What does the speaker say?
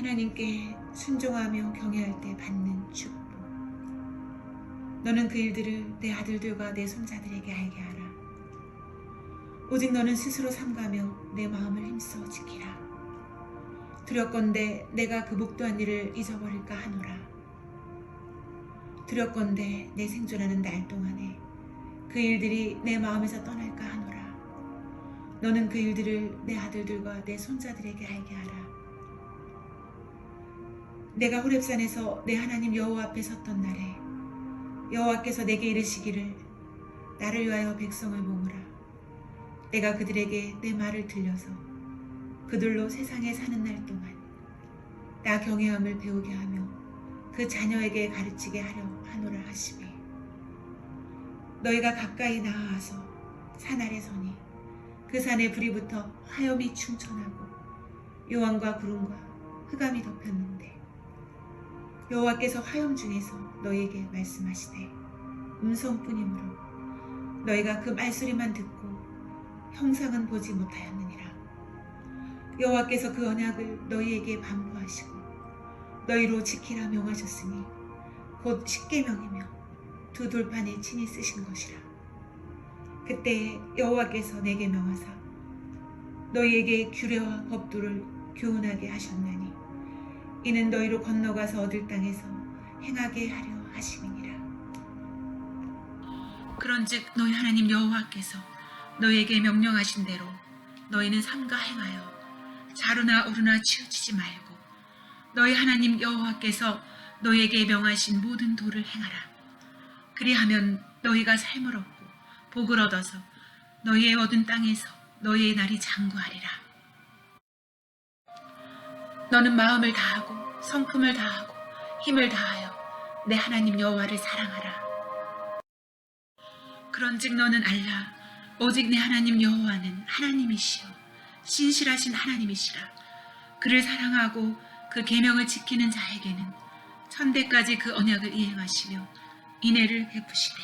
하나님께 순종하며 경외할 때 받는 축복. 너는 그 일들을 내 아들들과 내 손자들에게 알게 하라. 오직 너는 스스로 삼가며 내 마음을 힘써 지키라. 두렵건대 내가 그 목도한 일을 잊어버릴까 하노라. 두렵건대 내 생존하는 날 동안에 그 일들이 내 마음에서 떠날까 하노라. 너는 그 일들을 내 아들들과 내 손자들에게 알게 하라. 내가 호렙산에서 내 하나님 여호와 앞에 섰던 날에 여호와께서 내게 이르시기를 나를 위하여 백성을 모으라. 내가 그들에게 내 말을 들려서 그들로 세상에 사는 날 동안 나 경외함을 배우게 하며 그 자녀에게 가르치게 하려 하노라 하시매 너희가 가까이 나아와서 산 아래 서니 그 산에 불이 붙어 화염이 충천하고 요한과 구름과 흑암이 덮였는데 여호와께서 화염 중에서 너희에게 말씀하시되 음성뿐이므로 너희가 그 말소리만 듣고 형상은 보지 못하였느니라. 여호와께서 그 언약을 너희에게 반포하시고 너희로 지키라 명하셨으니 곧 십계명이며 두 돌판에 친히 쓰신 것이라. 그때 여호와께서 내게 명하사 너희에게 규례와 법도를 교훈하게 하셨나니 이는 너희로 건너가서 얻을 땅에서 행하게 하려 하심이니라. 그런즉 너희 하나님 여호와께서 너희에게 명령하신 대로 너희는 삼가 행하여 자루나 오르나 치우치지 말고 너희 하나님 여호와께서 너희에게 명하신 모든 도를 행하라. 그리하면 너희가 삶을 얻고 복을 얻어서 너희의 얻은 땅에서 너희의 날이 장구하리라. 너는 마음을 다하고 성품을 다하고 힘을 다하여 내 하나님 여호와를 사랑하라. 그런즉 너는 알라 오직 내 하나님 여호와는 하나님이시요 신실하신 하나님이시라. 그를 사랑하고 그 계명을 지키는 자에게는 천대까지 그 언약을 이행하시며 인애를 베푸시되